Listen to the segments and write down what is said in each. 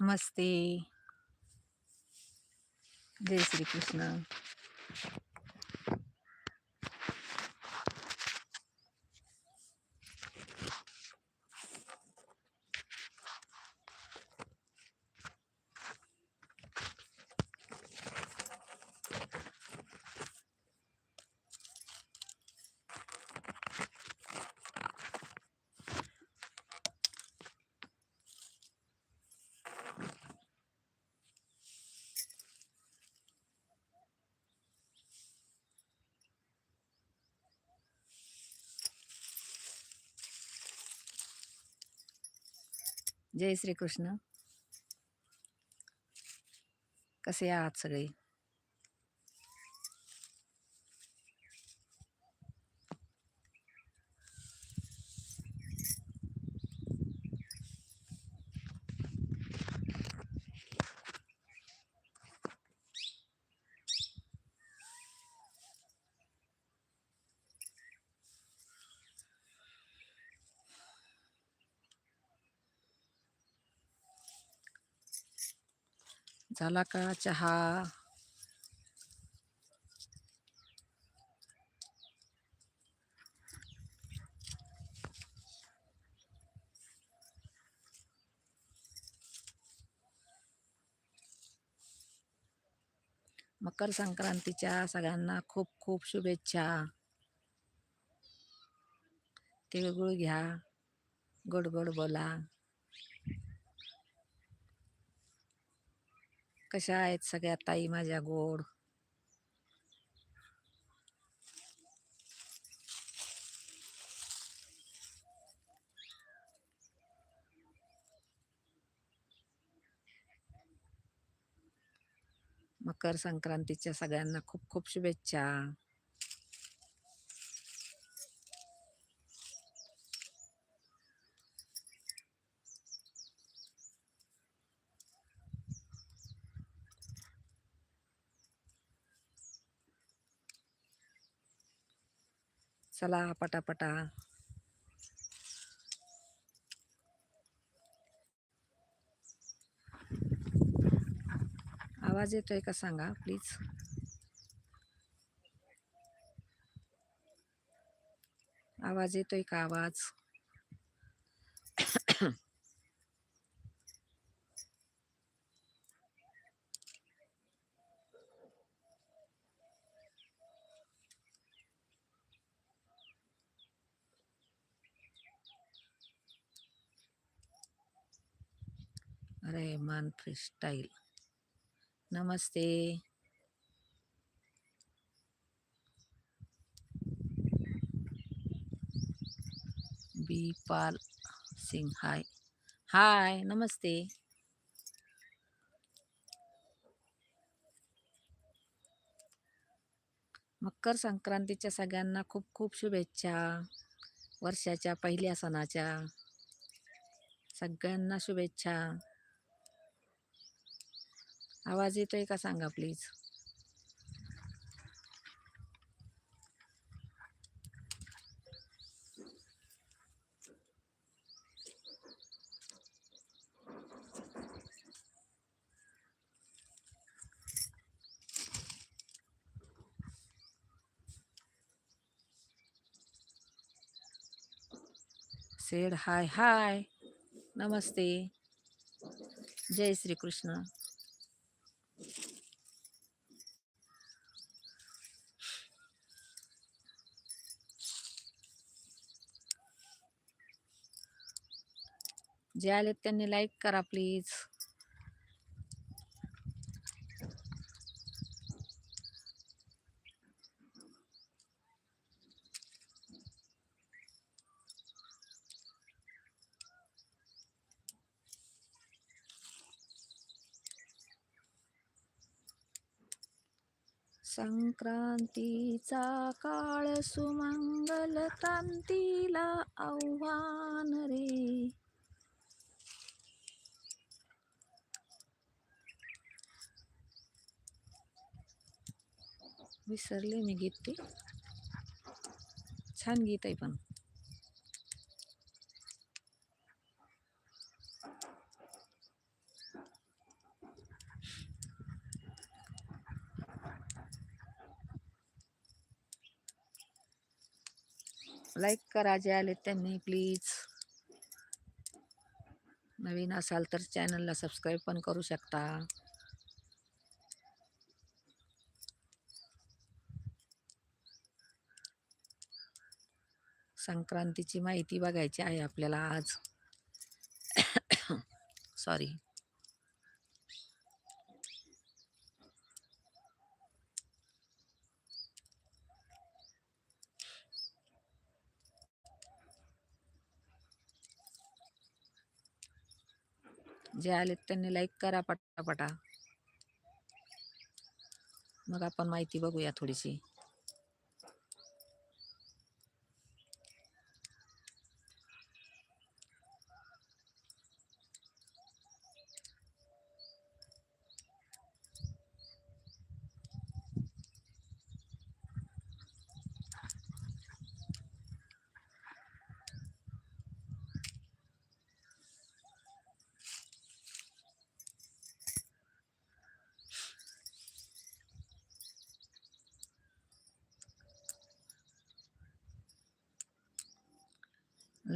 नमस्ते जय श्री कृष्ण जय श्री कृष्ण कसे आहात सगळे? झाला का चहा? मकर संक्रांतीच्या सगळ्यांना खूप खूप शुभेच्छा. तिळगुळ घ्या. गोड गोड बोला. कशा आहेत सगळ्या ताई माझ्या गोड? मकर संक्रांतीच्या सगळ्यांना खूप खूप शुभेच्छा. चला पटापटा. आवाज येतोय का सांगा प्लीज आवाज येतोय का आवाज? रेहमान फ्री स्टाईल नमस्ते. बीपाल सिंग हाय. हाय नमस्ते. मकर संक्रांतीच्या सगळ्यांना खूप खूप शुभेच्छा. वर्षाच्या पहिल्या सणाच्या सगळ्यांना शुभेच्छा. आवाज येतोय का सांगा प्लीज सेड हाय हाय नमस्ते जय श्री जे आलेत त्यांनी लाईक करा प्लीज संक्रांतीचा काळ सुमंगल क्रांतीला आव्हान रे. विसरले मी गीत ते. छान गीत आहे पण. लाईक करा जे आले त्यांनी प्लीज नवीन असाल तर चॅनलला सबस्क्राईब पण करू शकता. संक्रांतीची माहिती बघायची आहे आपल्याला आज. सॉरी जे आलेत त्यांनी लाईक करा पटापटा. मग आपण माहिती बघूया थोडीशी.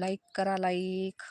लाईक करा लाईक.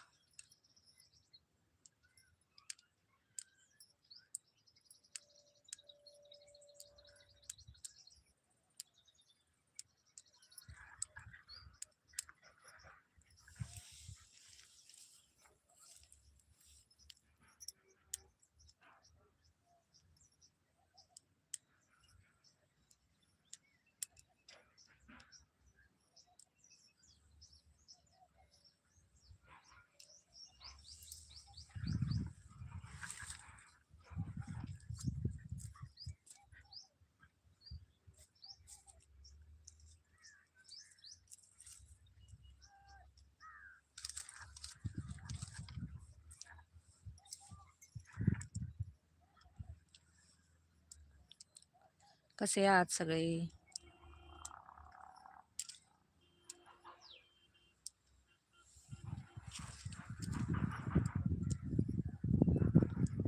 कसे आहात सगळे?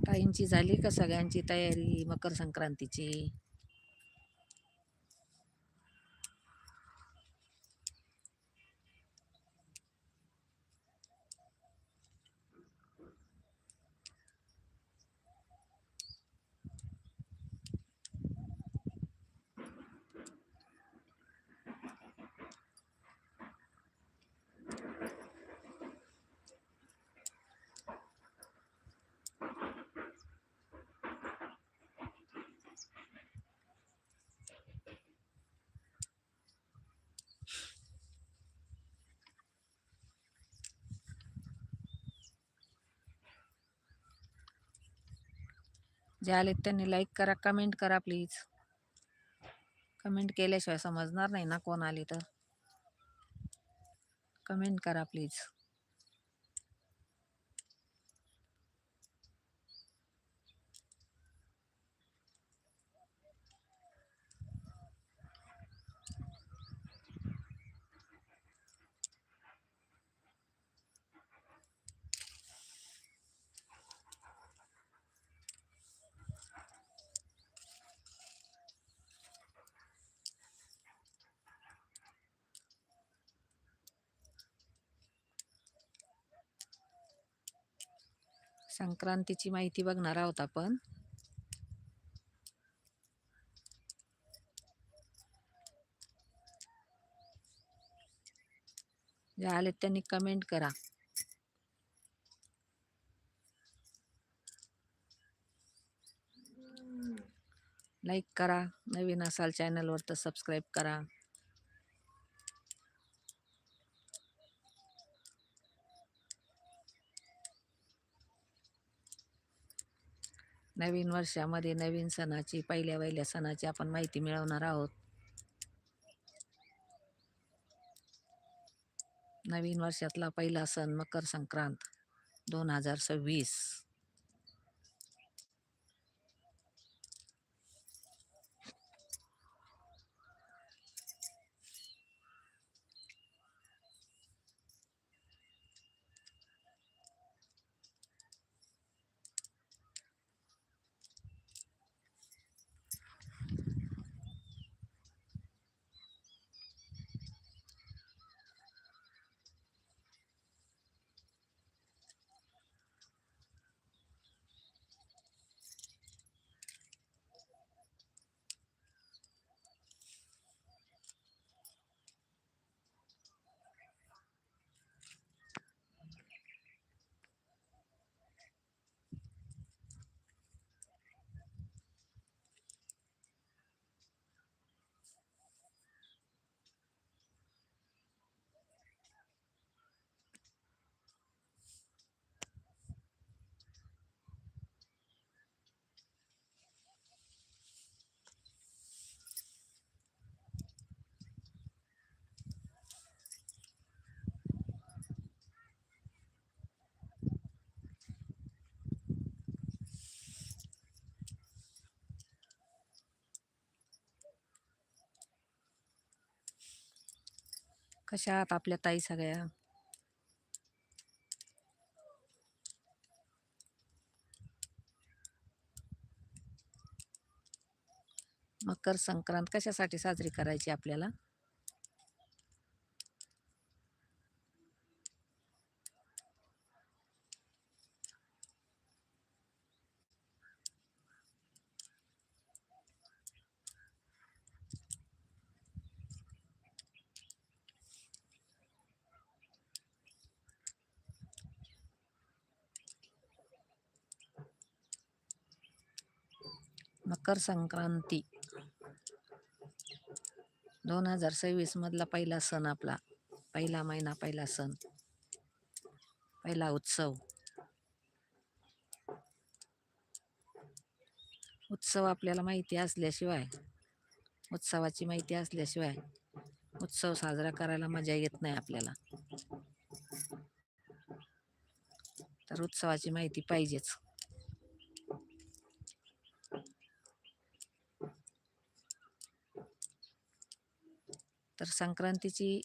ताईंची झाली का सगळ्यांची तयारी मकर संक्रांतीची? जे आलेत त्यांनी लाईक करा कमेंट करा प्लीज कमेंट केल्याशिवाय समजणार नाही ना कोण आले तर. कमेंट करा प्लीज संक्रांतीची माहिती बघणार आहोत आपण. जे आलेत त्यांनी कमेंट करा. लाईक करा. नवीन असाल चॅनलवर तर सबस्क्राईब करा. नवीन वर्षामध्ये नवीन सणाची पहिल्या पहिल्या सणाची आपण माहिती मिळवणार आहोत. नवीन वर्षातला पहिला सण मकर संक्रांत दोन हजार सव्वीस. कशा आहात आपल्या ताई सगळ्या? मकर संक्रांत कशासाठी साजरी करायची आपल्याला? मकर संक्रांती. दोन हजार सव्वीस मधला पहिला सण आपला. पहिला महिना पहिला सण. पहिला उत्सव. उत्सव आपल्याला माहिती असल्याशिवाय उत्सवाची माहिती असल्याशिवाय उत्सव साजरा करायला मजा येत नाही आपल्याला. तर उत्सवाची माहिती पाहिजेच. तर संक्रांतीची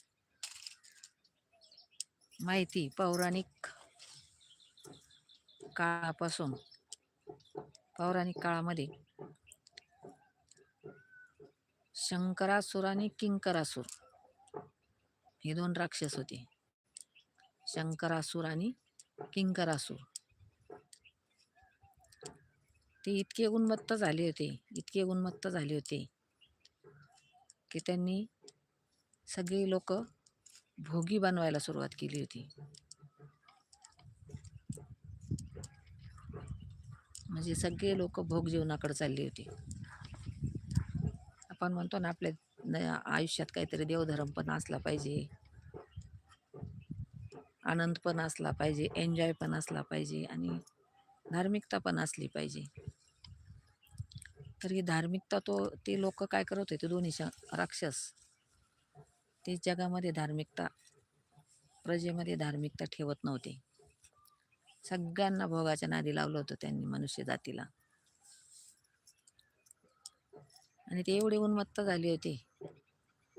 माहिती पौराणिक काळापासून पौराणिक काळामध्ये. शंकरासुर आणि किंकरासुर हे दोन राक्षस होते. शंकरासुर आणि किंकरासुर. ते इतके उन्मत्त झाले होते इतके उन्मत्त झाले होते की त्यांनी सगळी लोक भोगी बनवायला सुरुवात केली होती. म्हणजे सगळे लोक भोग जीवनाकडे चालली होती. आपण म्हणतो ना आपल्या न- आयुष्यात काहीतरी देवधर्म पण असला पाहिजे. आनंद पण असला पाहिजे एन्जॉय पण असला पाहिजे आणि धार्मिकता पण असली पाहिजे. तर ही धार्मिकता तो ते लोक काय करत होते दोन्ही राक्षस ते जगामध्ये धार्मिकता प्रजेमध्ये धार्मिकता ठेवत नव्हते. सगळ्यांना भोगाच्या नादी लावलं होतं त्यांनी मनुष्य जातीला. आणि ते एवढे उन्मत्त झाले होते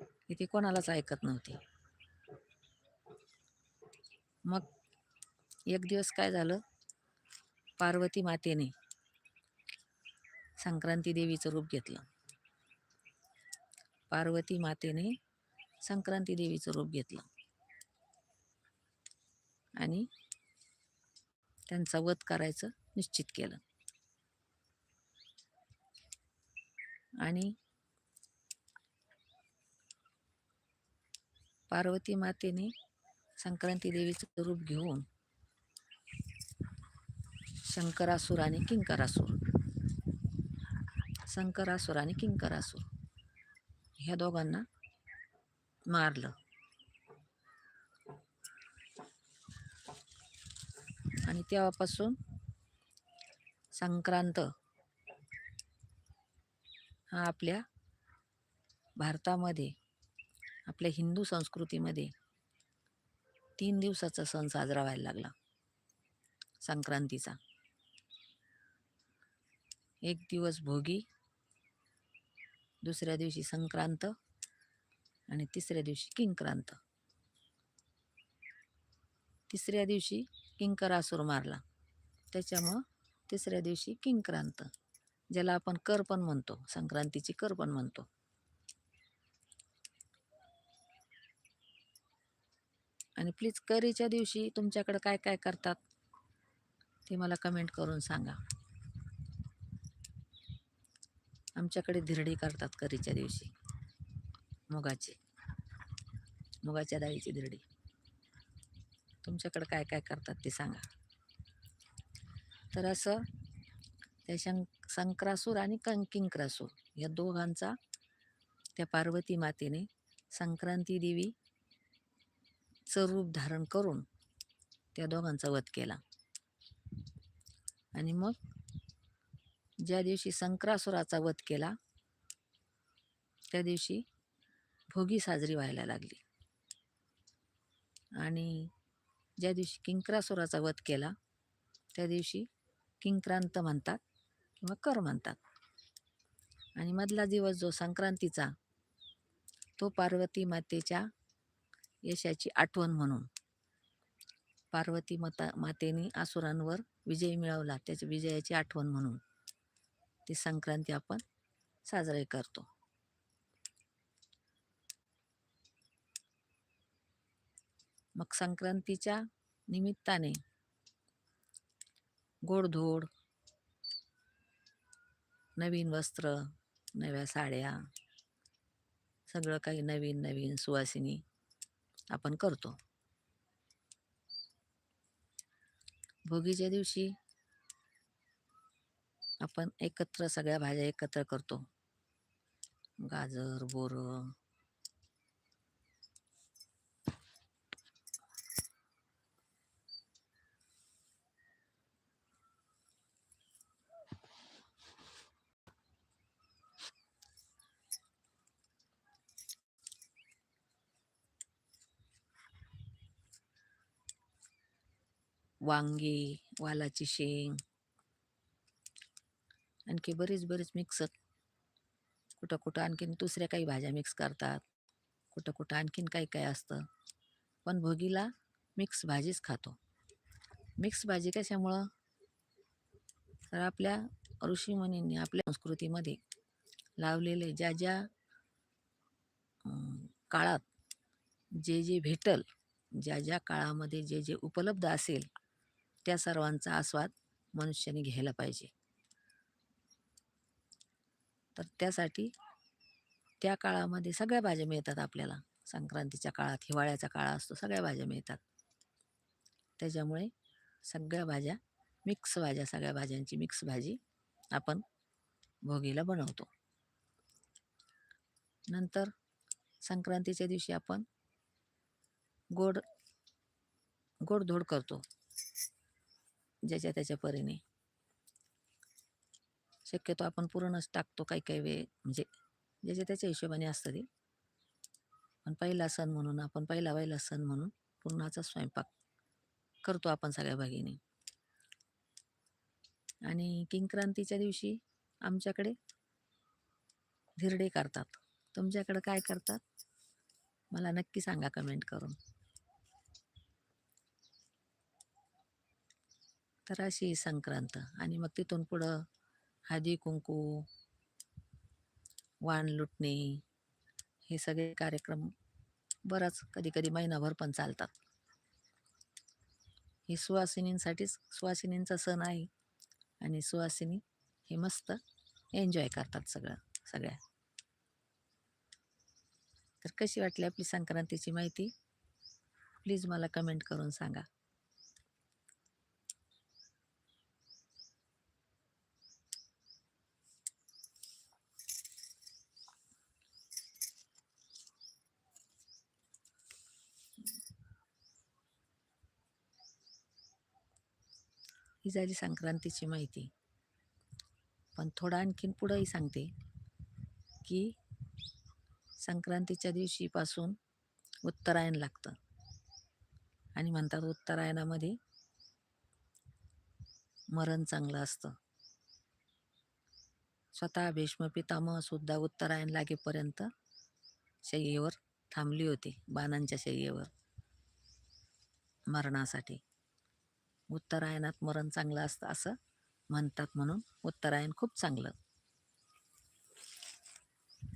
की ते कोणालाच ऐकत नव्हते. मग एक दिवस काय झालं? पार्वती मातेने संक्रांती देवीचं रूप घेतलं. पार्वती मातेने संक्रांती देवीचं रूप घेतलं. आणि त्यांचा वध करायचं निश्चित केलं. आणि पार्वती मातेने संक्रांती देवीचं रूप घेऊन शंकरासूर आणि किंकरासूर शंकरासूर आणि किंकरासूर ह्या दोघांना मारलं. आणि तेव्हापासून संक्रांत हा आपल्या भारतामध्ये आपल्या हिंदू संस्कृतीमध्ये तीन दिवसाचा सण साजरा व्हायला लागला. संक्रांतीचा. एक दिवस भोगी दुसऱ्या दिवशी संक्रांत आणि तिसऱ्या दिवशी किंक्रांत. तिसऱ्या दिवशी किंकरासूर मारला. त्याच्यामुळं तिसऱ्या दिवशी किंक्रांत ज्याला आपण कर पण म्हणतो संक्रांतीची कर पण म्हणतो. आणि प्लीज करीच्या दिवशी तुमच्याकडे काय काय करतात? ते मला कमेंट करून सांगा. आमच्याकडे धिरडी करतात करीच्या दिवशी. मुगाची. मुगाच्या डाळीची धिरडी. तुमच्याकडं काय काय करतात ते सांगा. तर असं त्या शं संक्रासूर आणि कंकिंक्रासूर या दोघांचा त्या पार्वती मातेने संक्रांती देवीचं रूप धारण करून त्या दोघांचा वध केला. आणि मग ज्या दिवशी संक्रासुराचा वध केला त्या दिवशी भोगी साजरी व्हायला लागली. आणि ज्या दिवशी किंक्रासुराचा वध केला त्या दिवशी किंक्रांत म्हणतात किंवा कर म्हणतात. आणि मधला दिवस जो संक्रांतीचा तो पार्वती मातेच्या यशाची आठवण म्हणून. पार्वती माता मातेने आसुरांवर विजय मिळवला त्याच्या विजयाची आठवण म्हणून. ती संक्रांती आपण साजरी करतो. मग संक्रांतीच्या निमित्ताने गोडधोड नवीन वस्त्र नव्या साड्या सगळं काही नवीन नवीन सुवासिनी आपण करतो. भोगीच्या दिवशी आपण एकत्र सगळ्या भाज्या एकत्र करतो. गाजर बोरं वांगी वालाची शेंग. आणखी बरीच बरीच मिक्स कुठं कुठं आणखीन दुसऱ्या काही भाज्या मिक्स करतात. कुठं कुठं आणखीन काही काही असतं. पण भोगीला मिक्स भाजीच खातो. मिक्स भाजी कशामुळं? तर आपल्या ऋषीमुनींनी आपल्या संस्कृतीमध्ये लावलेले ज्या ज्या काळात जे जे भेटल ज्या ज्या काळामध्ये जे जे उपलब्ध असेल त्या सर्वांचा आस्वाद मनुष्याने घ्यायला पाहिजे. तर त्यासाठी त्या काळामध्ये सगळ्या भाज्या मिळतात आपल्याला. संक्रांतीच्या काळात हिवाळ्याचा काळ असतो सगळ्या भाज्या मिळतात. त्याच्यामुळे सगळ्या भाज्या मिक्स भाज्या सगळ्या भाज्यांची मिक्स भाजी आपण भोगीला बनवतो. नंतर संक्रांतीच्या दिवशी आपण गोड गोडधोड करतो. ज्याच्या त्याच्या परीने. शक्यतो आपण पूर्णच टाकतो काही काही वेळ. म्हणजे ज्याच्या त्याच्या हिशोबाने असतं ते. पण पहिला सण म्हणून आपण पहिला पहिला सण म्हणून पूर्णाचा स्वयंपाक करतो आपण सगळ्या भागीने. आणि किंक्रांतीच्या दिवशी आमच्याकडे धिरडे करतात. तुमच्याकडं काय करतात? मला नक्की सांगा कमेंट करून. तर अशी ही संक्रांत आणि मग तिथून पुढं हळदी कुंकू वाण लुटणे हे सगळे कार्यक्रम बराच कधी कधी महिनाभर पण चालतात. हे सुवासिनींसाठीच सुवासिनींचा सण आहे आणि सुवासिनी हे मस्त एन्जॉय करतात सगळं सगळ्या. तर कशी वाटली आपली संक्रांतीची माहिती? प्लीज मला कमेंट करून सांगा. ही झाली संक्रांतीची माहिती. पण थोडं आणखीन पुढंही सांगते की संक्रांतीच्या दिवशीपासून उत्तरायण लागतं. आणि म्हणतात उत्तरायणामध्ये मरण चांगलं असतं. स्वतः भीष्म पितामहसुद्धा उत्तरायण लागेपर्यंत शय्येवर थांबली होती बाणांच्या शय्येवर मरणासाठी. उत्तरायणात मरण चांगलं असतं असं म्हणतात म्हणून उत्तरायण खूप चांगलं.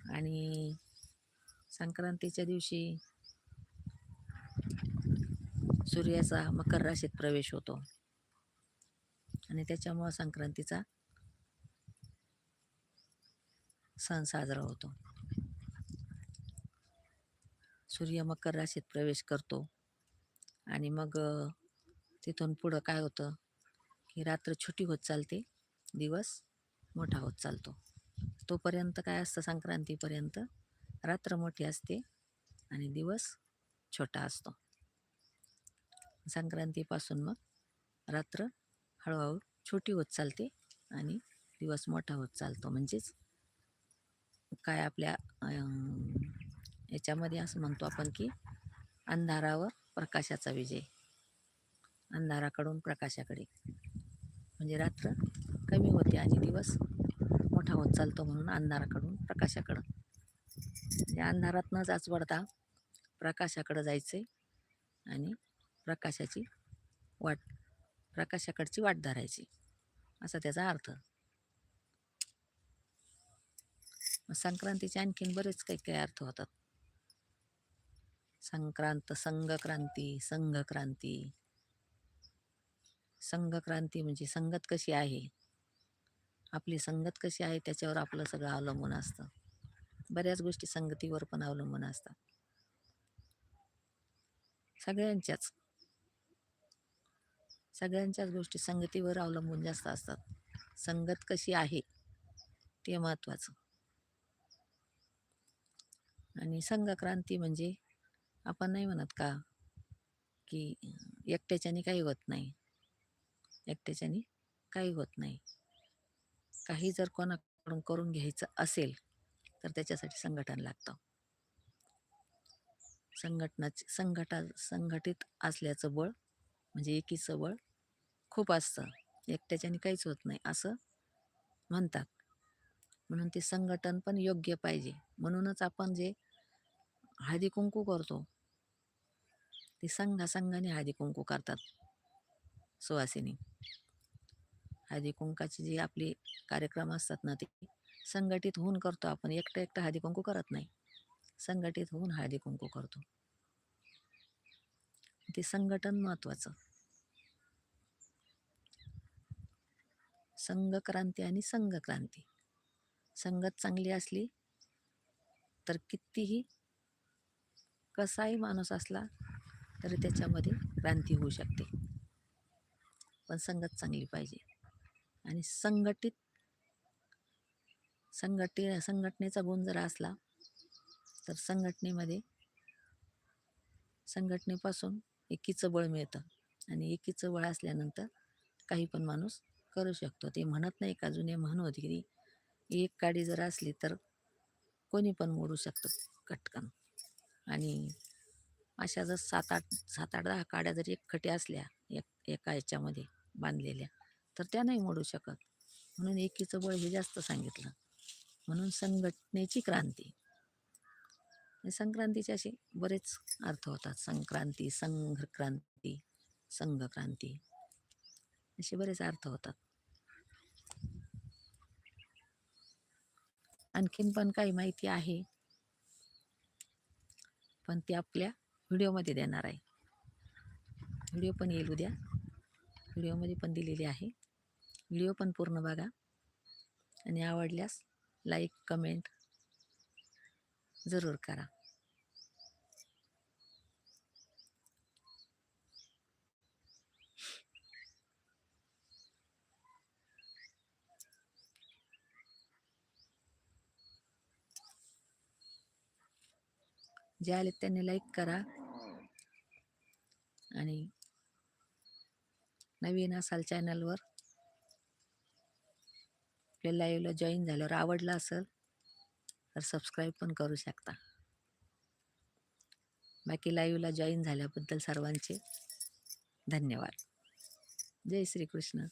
आणि संक्रांतीच्या दिवशी सूर्याचा मकर राशीत प्रवेश होतो. आणि त्याच्यामुळं संक्रांतीचा सण साजरा होतो. सूर्य मकर राशीत प्रवेश करतो. आणि मग तिथून पुढं काय होतं? की रात्र छोटी होत चालते दिवस मोठा होत चालतो. तोपर्यंत काय असतं संक्रांतीपर्यंत? रात्र मोठी असते आणि दिवस छोटा असतो. संक्रांतीपासून मग रात्र हळूहळू छोटी होत चालते आणि दिवस मोठा होत चालतो. म्हणजेच काय आपल्या याच्यामध्ये असं म्हणतो आपण की अंधारावर प्रकाशाचा विजय. अंधाराकडून प्रकाशाकडे. म्हणजे रात्र कमी होते आणि दिवस मोठा होत चालतो म्हणून अंधाराकडून प्रकाशाकडं. म्हणजे अंधारात न जाचवडता प्रकाशाकडं जायचं आणि प्रकाशाची वाट प्रकाशाकडची वाट धरायची. असा त्याचा अर्थ. मग संक्रांतीचे आणखीन बरेच काही काही अर्थ होतात. संक्रांत संघक्रांती संघक्रांती. संघक्रांती म्हणजे संगत कशी आहे? आपली संगत कशी आहे त्याच्यावर आपलं सगळं अवलंबून असतं. बऱ्याच गोष्टी संगतीवर पण अवलंबून असतात. सगळ्यांच्याच. सगळ्यांच्याच गोष्टी संगतीवर अवलंबून जास्त असतात. संगत कशी आहे ते महत्त्वाचं. आणि संघक्रांती म्हणजे आपण नाही म्हणत का? की एकट्याच्याने काही होत नाही. एकट्याच्याने काही होत नाही. काही जर कोणाकडून करून घ्यायचं असेल तर त्याच्यासाठी संघटन लागतं. संघटनाची संघटा संघटित असल्याचं बळ म्हणजे एकीचं बळ खूप असतं. एकट्याच्याने काहीच होत नाही असं म्हणतात. म्हणून ते संघटन पण योग्य पाहिजे. म्हणूनच आपण जे हळदी कुंकू करतो ते संघासंघाने हळदी कुंकू करतात. सुवासिनी हळदी कुंकाचे जे आपले कार्यक्रम असतात ना ते संघटित होऊन करतो आपण. एकटं एकटं हळदी कुंकू करत नाही. संघटित होऊन हळदी कुंकू करतो. ते संघटन महत्वाचं संघक्रांती आणि संघक्रांती. संगत चांगली असली तर कितीही कसाही माणूस असला तरी त्याच्यामध्ये क्रांती होऊ शकते. पण संगत चांगली पाहिजे. आणि संघटित संघटी संघटनेचा गुण जर असला तर संघटनेमध्ये संघटनेपासून एकीचं बळ मिळतं. आणि एकीचं बळ असल्यानंतर काही पण माणूस करू शकतो. ते म्हणत नाही का जुने म्हण होती की एक काडी जर असली तर कोणी पण मोडू शकतं कटकन. आणि अशा जर सात आठ सात आठ दहा काड्या जर एकखटी असल्या एक एका याच्यामध्ये बांधलेल्या. तर त्या नाही मोडू शकत. म्हणून एकीचं बळ हे जास्त सांगितलं. म्हणून संघटनेची क्रांती. संक्रांतीचे असे बरेच अर्थ होतात. संक्रांती संघक्रांती संघक्रांती. असे बरेच अर्थ होतात. आणखीन पण काही माहिती आहे. पण ती आपल्या व्हिडिओमध्ये देणार आहे. व्हिडिओ पण येईल उद्या. व्हिडिओमध्ये पण दिलेली आहे. व्हिडिओ पण पूर्ण बघा. आणि आवडल्यास लाईक कमेंट जरूर करा. जे आले त्यांनी लाईक करा. आणि नवीन असाल चॅनलवर आपल्या लाईव्हला जॉईन झाल्यावर आवडलं असेल तर सबस्क्राईब पण करू शकता. बाकी लाईव्हला जॉईन झाल्याबद्दल सर्वांचे धन्यवाद. जय श्रीकृष्ण.